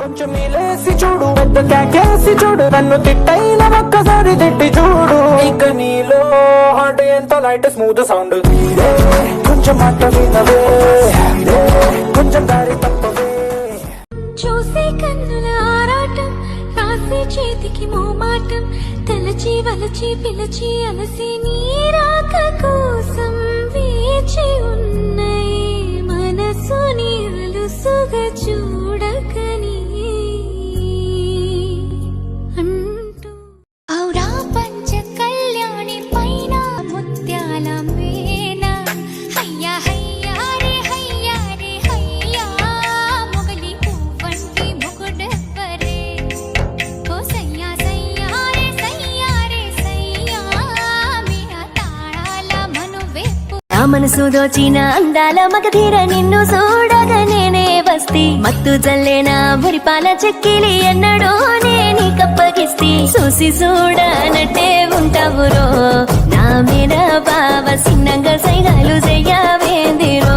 కొంచెం మీలేసి చూడు పెద్ద కేకేసి చూడు నన్ను తిట్టైన ఒక్కసారి తిట్టి చూడు. ఇక నీలో హార్ట్ ఎంతో లైట్ స్మూత్ సౌండ్ కొంచెం మాట వినవే. కొంచెం దారి తప్పవే. చూసే కన్నుల ఆరాటం రాసే చేతికి మోమాటం తలచి వలచి పిలచి అలసి నీరాక కోసం వేచి ఉన్నాయి మనసు దోచిన అందాల మగధీర నిన్ను చూడగా నేనే వస్తి. మత్తు జల్లేనా మురిపాల చెక్కిలి ఎన్నడో నేని కప్పగిస్తి. చూసి చూడనట్టే ఉంటావురో నా మీద బావ సిన్నంగా సైగాలు చెయ్యవేందిరో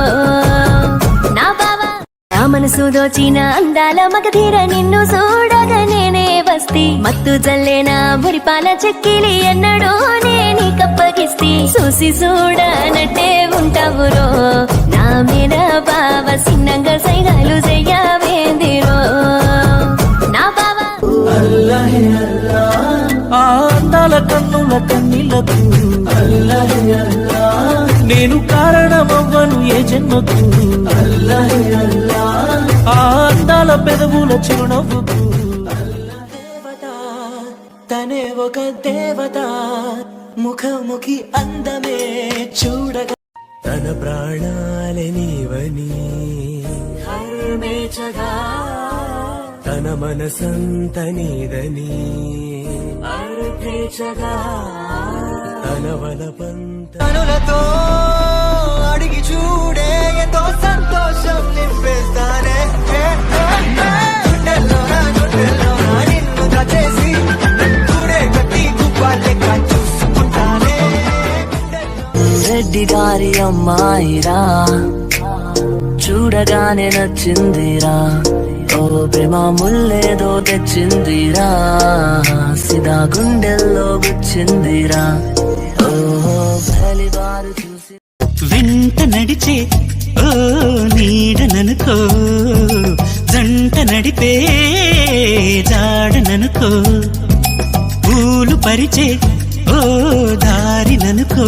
మనసు దోచిన అందాల మగధీర నిన్ను చూడగా నేనే వస్తి. మత్తు జల్లేనా మురిపాల చెక్కిలి ఎన్నడో నేని కప్పగిస్తి. చూసి చూడనట్టే ఉంటావురో నా మీద బావ సిన్నంగా సైగాలు చెయ్యవేందిరో నా బావ ఆ అందాల కన్నుల కన్నీళ్ళకు నేను కారణమవ్వను ఏ జన్మకు? ఆ అందాల పెదవుల చిరునవ్వుకు. దేవత తనే ఒక దేవత ముఖముఖి అందమే చూడగా. తన ప్రాణాలే నీవని. తన మనసంత నీదని. తన వలపంత కనులతో రెడ్డి గారి అమ్మాయిరా. చూడగానే నచ్చిందిరా. ఓ ప్రేమ ముల్లేదో తెచ్చిందిరా. సిదా గుండెల్లో గుచ్చిందిరా. ఓహో బారు చూసి వెంట నడిచే ఓ నీడననుకో జంట నడిపే జాడననుకో పూలు పరిచే ఓ దారిననుకో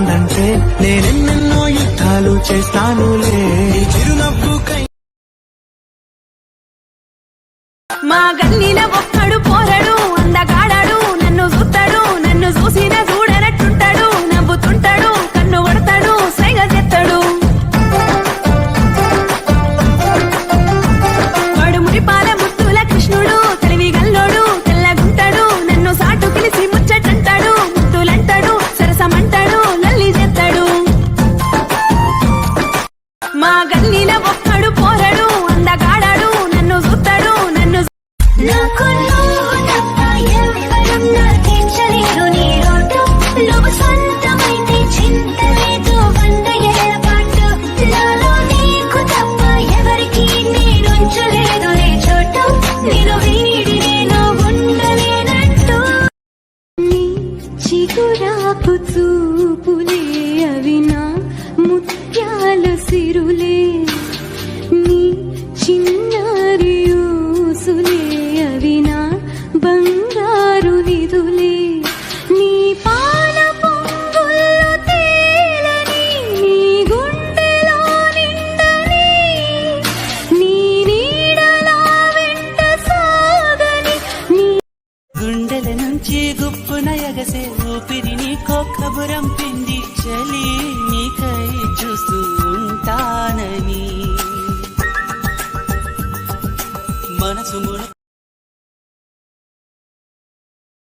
ఉందంటే నేనెన్నెన్నో యుద్ధాలు చేస్తానులే. నీ చిరునవ్వుకై మా గల్లీల చూపులే అవి నా ముత్యాల సిరులే. గుప్పున ఊపిరి నీకో కబురం పిండి చలి.